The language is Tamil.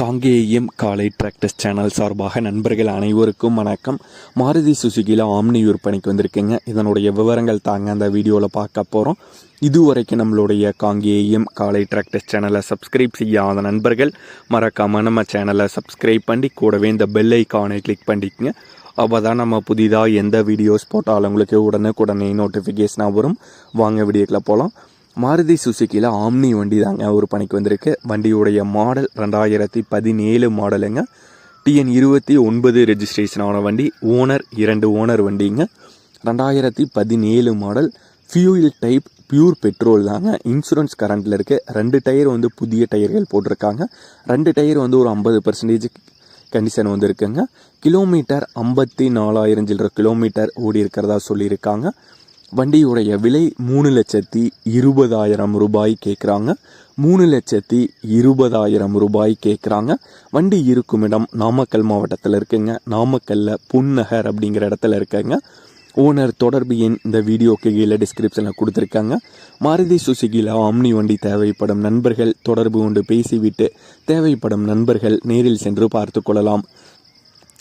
காங்கேயம் காலை டிராக்டர்ஸ் சேனல் சார்பாக நண்பர்கள் அனைவருக்கும் வணக்கம். மாருதி சுசுகியில் ஆம்னி விற்பனைக்கு வந்திருக்குங்க. இதனுடைய விவரங்கள் தாங்க அந்த வீடியோவில் பார்க்க போகிறோம் இதுவரைக்கும் நம்மளுடைய காங்கேயம் காலை ட்ராக்டர்ஸ் சேனலை சப்ஸ்கிரைப் செய்யாத நண்பர்கள் மறக்காமல் நம்ம சேனலை சப்ஸ்கிரைப் பண்ணி கூடவே இந்த பெல் ஐக்கானை கிளிக் பண்ணிக்கங்க. அப்போ தான் நம்ம புதிதாக எந்த வீடியோஸ் போட்டாலும் உங்களுக்கு உடனுக்குடனே நோட்டிஃபிகேஷனாக வரும். வாங்க வீடியோக்கில் போகலாம் மாருதி சுசுக்கியில் ஆம்னி வண்டி தாங்க ஒரு பணிக்கு வந்திருக்கு. வண்டியுடைய மாடல் ரெண்டாயிரத்தி பதினேழு மாடலுங்க டிஎன் இருபத்தி ஒன்பது ரெஜிஸ்ட்ரேஷன் ஆன வண்டி ஓனர் இரண்டு ஓனர் வண்டிங்க. ரெண்டாயிரத்தி பதினேழு model fuel type pure petrol தாங்க. இன்சூரன்ஸ் கரண்டில் இருக்குது ரெண்டு டயர் வந்து புதிய டயர்கள் போட்டிருக்காங்க. ரெண்டு டயர் வந்து ஒரு ஐம்பது பர்சன்டேஜ் கண்டிஷன் வந்து இருக்குங்க கிலோமீட்டர் ஐம்பத்தி நாலாயிரம் சில்லற கிலோமீட்டர் ஓடி இருக்கிறதா சொல்லியிருக்காங்க. வண்டியுடைய விலை மூணு லட்சத்தி இருபதாயிரம் ரூபாய் கேட்குறாங்க மூணு லட்சத்தி இருபதாயிரம் ரூபாய் கேட்குறாங்க வண்டி இருக்கும் இடம் நாமக்கல் மாவட்டத்தில் இருக்குங்க. நாமக்கல்ல புன்னகர் அப்படிங்கிற இடத்துல இருக்குங்க. ஓனர் தொடர்பு எண் இந்த வீடியோக்கு கீழே டிஸ்கிரிப்ஷனில் கொடுத்துருக்காங்க. மாருதி சுசுகியில் ஆம்னி வண்டி தேவைப்படும் நண்பர்கள் தொடர்பு கொண்டு பேசிவிட்டு தேவைப்படும் நண்பர்கள் நேரில் சென்று பார்த்து கொள்ளலாம்.